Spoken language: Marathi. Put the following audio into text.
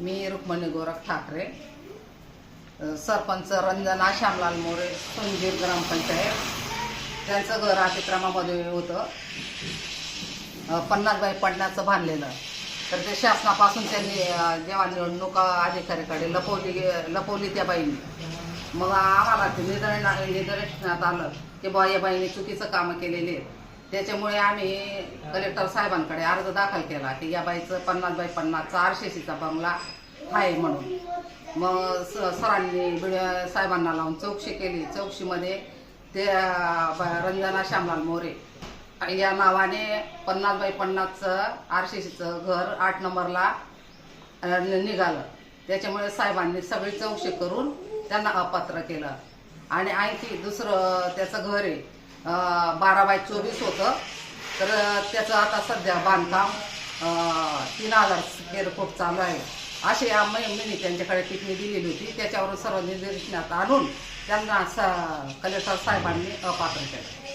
मी रुक्मणी गोरख ठाकरे सरपंच रंजना श्यामलाल मोरे संजीव ग्रामपंचायत त्यांचं घर अतिक्रमामध्ये होतं पन्नास बाय पन्नासचं बांधलेलं तर ते शासनापासून त्यांनी जेव्हा निवडणुका अधिकाऱ्याकडे लपवली लपवली त्या बाईंनी. मग आम्हाला ते निदर्शना निदर्शनात आलं की बा या बाईने चुकीचं कामं केलेली आहेत. त्याच्यामुळे आम्ही कलेक्टर साहेबांकडे अर्ज दाखल केला की या बाईचं पन्नास बाय पन्नासचा आरशेशीचा बंगला आहे म्हणून. मग स सरांनी साहेबांना लावून चौकशी केली. चौकशीमध्ये ते रंजना श्यामलाल मोरे या नावाने पन्नास बाय पन्नासचं आरशेशीचं घर आठ नंबरला निघालं. त्याच्यामुळे साहेबांनी सगळी चौकशी करून त्यांना अपात्र केलं. आणि आणखी दुसरं त्याचं घर आहे बारा बाय चोवीस होतं. तर त्याचं आता सध्या बांधकाम तीन हजार स्क्वेअर फूट चालू आहे. अशी या मै- मी त्यांच्याकडे टिप्पणी दिलेली होती. त्याच्यावरून सर्व निदर्शनात आणून त्यांना स कलेक्टर साहेबांनी अपात्र केलं.